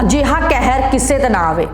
ਅਜਿਹਾ ਕਹਿਰ ਕਿਸੇ ਤੇ ਨਾ ਆਵੇ।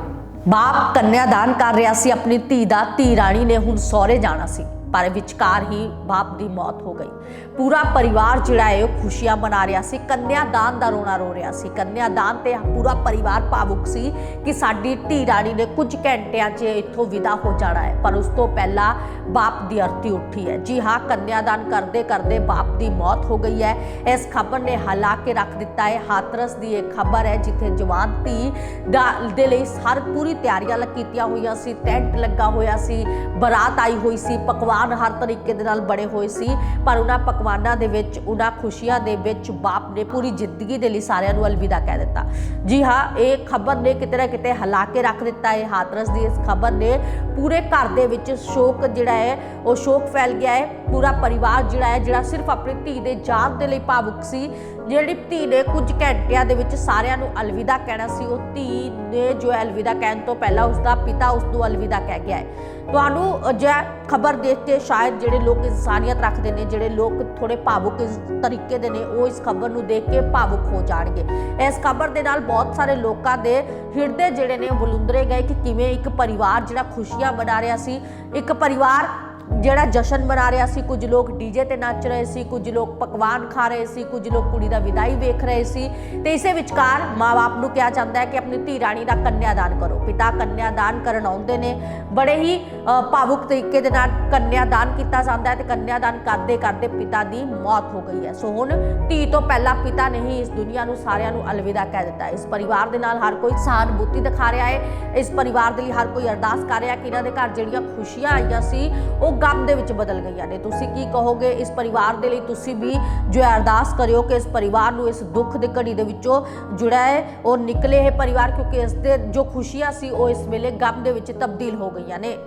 ਬਾਪ ਕੰਨਿਆਦਾਨ ਕਰ ਰਿਹਾ ਸੀ, ਆਪਣੀ ਧੀ ਦਾ ਧੀ ਰਾਣੀ ਨੇ ਹੁਣ ਸਹੁਰੇ ਜਾਣਾ ਸੀ। ਪਰ ਵਿਚਕਾਰ ਹੀ ਬਾਪ ਦੀ ਮੌਤ ਹੋ ਗਈ। ਪੂਰਾ ਪਰਿਵਾਰ ਜਿਹੜਾ ਹੈ ਉਹ ਖੁਸ਼ੀਆਂ ਮਨਾ ਰਿਹਾ ਸੀ। ਕੰਨਿਆਦਾਨ ਦਾ ਰੋਣਾ ਰੋ ਰਿਹਾ ਸੀ। ਕੰਨਿਆਦਾਨ ਤੇ ਪੂਰਾ ਪਰਿਵਾਰ ਭਾਵੁਕ ਸੀ ਕਿ ਸਾਡੀ ਧੀ ਰਾਣੀ ਨੇ ਕੁਝ ਘੰਟਿਆਂ 'ਚ ਇੱਥੋਂ ਵਿਦਾ ਹੋ ਜਾਣਾ ਹੈ। ਪਰ ਉਸ ਤੋਂ ਪਹਿਲਾਂ ਬਾਪ ਦੀ ਅਰਥੀ ਉੱਠੀ ਹੈ। ਜੀ ਹਾਂ ਕੰਨਿਆਦਾਨ ਕਰਦੇ ਕਰਦੇ ਬਾਪ ਦੀ ਮੌਤ ਹੋ ਗਈ ਹੈ। ਇਸ ਖਬਰ ਨੇ ਹਲਾ ਕੇ ਰੱਖ ਦਿੱਤਾ ਹੈ। ਹਾਤਰਸ ਦੀ ਇਹ ਖਬਰ ਹੈ ਜਿੱਥੇ ਜਵਾਨ ਧੀ ਦਾ ਦੇ ਲਈ ਹਰ ਪੂਰੀ ਤਿਆਰੀਆਂ ਕੀਤੀਆਂ ਹੋਈਆਂ ਸੀ, ਟੈਂਟ ਲੱਗਾ ਹੋਇਆ ਸੀ, ਬਰਾਤ ਆਈ ਹੋਈ ਸੀ ਪਕਵਾਨ ਹਰ ਤਰੀਕੇ ਦੇ ਨਾਲ ਬਣੇ ਹੋਏ ਸੀ, ਪਰ ਉਹਨਾਂ ਪਕਵਾਨਾਂ ਦੇ ਵਿੱਚ, ਉਹਨਾਂ ਖੁਸ਼ੀਆਂ ਦੇ ਵਿੱਚ ਬਾਪ ਨੇ ਪੂਰੀ ਜ਼ਿੰਦਗੀ ਦੇ ਲਈ ਸਾਰਿਆਂ ਨੂੰ ਅਲਵਿਦਾ ਕਹਿ ਦਿੱਤਾ। ਜੀ ਹਾਂ, ਇਹ ਖਬਰ ਨੇ ਕਿਤੇ ਨਾ ਕਿਤੇ ਹਲਾ ਕੇ ਰੱਖ ਦਿੱਤਾ ਹੈ ਹਾਤਰਸ ਦੀ ਇਸ ਖਬਰ ਨੇ ਪੂਰੇ ਘਰ ਦੇ ਵਿੱਚ ਸ਼ੋਕ ਜਿਹੜਾ ਹੈ, ਉਹ ਸ਼ੋਕ ਫੈਲ ਗਿਆ ਹੈ। ਪੂਰਾ ਪਰਿਵਾਰ ਜਿਹੜਾ ਹੈ, ਜਿਹੜਾ ਸਿਰਫ ਆਪਣੀ ਧੀ ਦੇ ਜਾਨ ਦੇ ਲਈ ਭਾਵੁਕ ਸੀ ਜਿਹੜੀ ਧੀ ਨੇ ਕੁਝ ਘੰਟਿਆਂ ਦੇ ਵਿੱਚ ਸਾਰਿਆਂ ਨੂੰ ਅਲਵਿਦਾ ਕਹਿਣਾ ਸੀ, ਉਹ ਧੀ ਨੇ ਜੋ ਅਲਵਿਦਾ ਕਹਿਣ ਤੋਂ ਪਹਿਲਾਂ ਉਸ ਦਾ ਪਿਤਾ ਉਸ ਨੂੰ ਅਲਵਿਦਾ ਕਹਿ ਗਿਆ ਹੈ। ਤੁਹਾਨੂੰ ਜੇ ਖਬਰ ਦੇਖ ਕੇ ਸ਼ਾਇਦ ਜਿਹੜੇ ਲੋਕ ਇਨਸਾਨੀਅਤ ਰੱਖਦੇ ਨੇ, ਜਿਹੜੇ ਲੋਕ ਥੋੜੇ ਭਾਵੁਕ ਇਸ ਤਰੀਕੇ ਦੇ ਨੇ, ਉਹ ਇਸ ਖਬਰ ਨੂੰ ਦੇਖ ਕੇ ਭਾਵੁਕ ਹੋ ਜਾਣਗੇ। ਇਸ ਖਬਰ ਦੇ ਨਾਲ ਬਹੁਤ ਸਾਰੇ ਲੋਕਾਂ ਦੇ ਹਿਰਦੇ ਜਿਹੜੇ ਨੇ ਉਹ ਬਲੁੰਦਰੇ ਗਏ ਕਿ ਕਿਵੇਂ ਇੱਕ ਪਰਿਵਾਰ ਜਿਹੜਾ ਖੁਸ਼ੀਆਂ ਮਨਾ ਰਿਹਾ ਸੀ, ਇੱਕ ਪਰਿਵਾਰ ਜਿਹੜਾ ਜਸ਼ਨ ਮਨਾ ਰਿਹਾ ਸੀ, ਕੁਝ ਲੋਕ ਡੀਜੇ ਤੇ ਨੱਚ ਰਹੇ ਸੀ, ਕੁਝ ਲੋਕ ਪਕਵਾਨ ਖਾ ਰਹੇ ਸੀ, ਕੁਝ ਲੋਕ ਕੁੜੀ ਦਾ ਵਿਦਾਈ ਵੇਖ ਰਹੇ ਸੀ। ਤੇ ਇਸੇ ਵਿਚਕਾਰ ਮਾਪੇ ਨੂੰ ਕਿਹਾ ਜਾਂਦਾ ਹੈ ਕਿ ਆਪਣੀ ਧੀ ਰਾਣੀ ਦਾ ਕੰਨਿਆਦਾਨ ਕਰੋ। ਪਿਤਾ ਕੰਨਿਆਦਾਨ ਕਰਨ ਆਉਂਦੇ ਨੇ। ਬੜੇ ਹੀ ਭਾਵੁਕ ਤਰੀਕੇ ਦੇ ਨਾਲ ਕੰਨਿਆਦਾਨ ਕੀਤਾ ਜਾਂਦਾ ਹੈ ਤੇ ਕੰਨਿਆਦਾਨ ਕਰਦੇ ਕਰਦੇ ਪਿਤਾ ਦੀ ਮੌਤ ਹੋ ਗਈ ਹੈ। ਸੋ ਹੁਣ ਧੀ ਤੋਂ ਪਹਿਲਾਂ ਪਿਤਾ ਨੇ ਹੀ ਇਸ ਦੁਨੀਆ ਨੂੰ ਸਾਰਿਆਂ ਨੂੰ ਅਲਵਿਦਾ ਕਹਿ ਦਿੱਤਾ ਇਸ ਪਰਿਵਾਰ ਦੇ ਨਾਲ ਹਰ ਕੋਈ ਸਹਾਨੁਭੂਤੀ ਦਿਖਾ ਰਿਹਾ ਹੈ। ਇਸ ਪਰਿਵਾਰ ਦੇ ਲਈ ਹਰ ਕੋਈ ਅਰਦਾਸ ਕਰ ਰਿਹਾ ਕਿ ਇਹਨਾਂ ਦੇ ਘਰ ਜਿਹੜੀਆਂ ਖੁਸ਼ੀਆਂ ਆਈਆਂ ਸੀ, ਉਹ ਗਮ ਦੇ ਵਿੱਚ ਬਦਲ ਗਈਆਂ ਨੇ ਤੁਸੀਂ ਕੀ ਕਹੋਗੇ? ਇਸ ਪਰਿਵਾਰ ਦੇ ਲਈ ਤੁਸੀਂ ਵੀ ਜੋ ਅਰਦਾਸ ਕਰਿਓ ਕਿ ਇਸ ਪਰਿਵਾਰ ਨੂੰ ਇਸ ਦੁੱਖ ਦੇ ਘੜੀ ਦੇ ਵਿੱਚੋਂ ਜੁੜਾ ਹੈ। ਉਹ ਨਿਕਲੇ ਇਹ ਪਰਿਵਾਰ ਕਿਉਂਕਿ ਇਸ ਦੇ ਜੋ ਖੁਸ਼ੀਆਂ ਸੀ, ਉਹ ਇਸ ਵੇਲੇ ਗਮ ਦੇ ਵਿੱਚ ਤਬਦੀਲ ਹੋ ਗਈਆਂ ਨੇ।